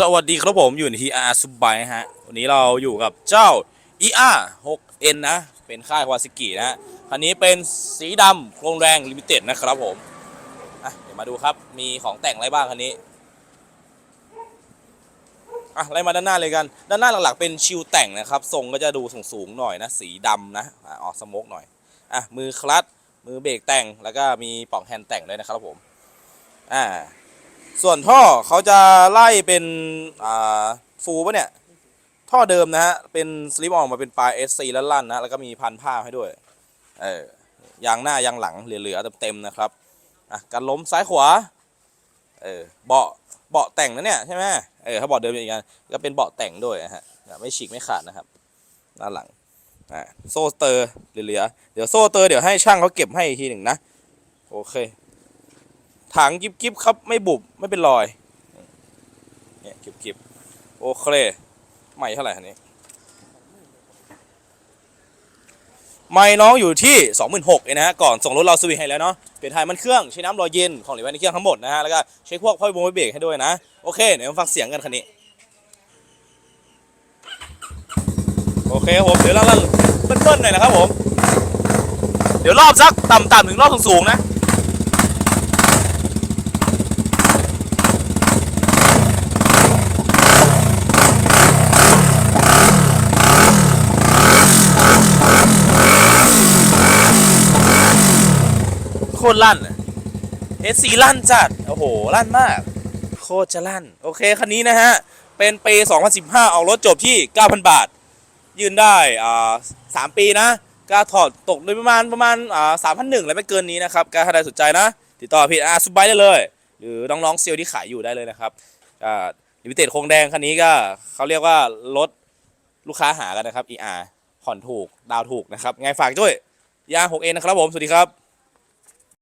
สวัสดีครับผมอยู่ในทีอาร์ซุบายฮะ วันนี้เราอยู่กับเจ้า ER 6N นะ เป็นค่ายควาซิกินะฮะ คันนี้เป็นสีดำโครงแรงลิมิเต็ดนะครับผม อะ เดี๋ยวมาดูครับ มีของแต่งอะไรบ้างคันนี้ อะไล่มาด้านหน้าเลยกัน ด้านหน้าหลักๆเป็นชิวแต่งนะครับ ทรงก็จะดูสูงๆหน่อยนะ สีดำนะอะออกสโมกหน่อย อะ มือคลัตช์มือเบรกแต่ง แล้วก็มีปล่องแฮนด์แต่งด้วยนะครับผม อ่า ส่วนท่อเขาจะไล่เป็นอ่าฟูปะเนี่ย ท่อเดิมนะฮะ เป็นสลิปออกมาเป็นปลาย SC แล้วลั่นนะ แล้วก็มีพันผ้าให้ด้วย เออยางหน้ายางหลังเหลือๆเต็มๆนะครับอะกันล้มซ้ายขวา เออเบาะเบาะแต่งนะเนี่ยใช่ไหมเออถ้าเบาะเดิมอย่างกันก็เป็นเบาะแต่งด้วยนะฮะไม่ฉีกไม่ขาดนะครับด้านหลังอ่าโซ่เตอร์เหลือๆเดี๋ยวโซ่เตอร์เดี๋ยวให้ช่างเขาเก็บให้อีกทีหนึ่งนะ โอเค ถังกิบกิบครับไม่บุบไม่เป็นรอยเนี่ยกิบกิบโอเคใหม่เท่าไหร่คันนี้ไม่น้องอยู่ที่ 26,000เองนะฮะก่อนส่งรถเราสวิให้แล้วเนาะเปลี่ยนถ่ายมันเครื่องใช้น้ำรอเย็นของเหลวในเครื่องทั้งหมดนะฮะแล้วก็เช็คพวกพ่อยบงพ่อยเบรกให้ด้วยนะโอเคเดี๋ยวมาฟังเสียงกันคันนี้โอเคผมเดี๋ยวเราเบิ้ลๆหน่อยนะครับผมเดี๋ยวรอบสักต่ำๆถึงรอบสูงๆนะ โคตรลั่นเอสซีลั่นจัด โอ้โห ลั่นมาก โคตรจะลั่น โอเค คันนี้นะฮะ เป็นปี 2015เอารถจบที่ 9,000 บาท ยืนได้อ่า3ปีนะก็ถอดตกโดยประมาณประมาณอ่า3,100แล้วไม่เกินนี้นะครับก็ถ้าใครสนใจนะ ติดต่อพี่อาซุบไบได้เลย หรือน้องๆเซลล์ที่ขายอยู่ได้เลยนะครับอ่าลิมิเต็ดโครงแดงคันนี้ก็เขาเรียกว่ารถลูกค้าหากันนะครับ ER ผ่อนถูก ดาวถูกนะครับ ไงฝากด้วย ER 6 a นะครับผม สวัสดีครับ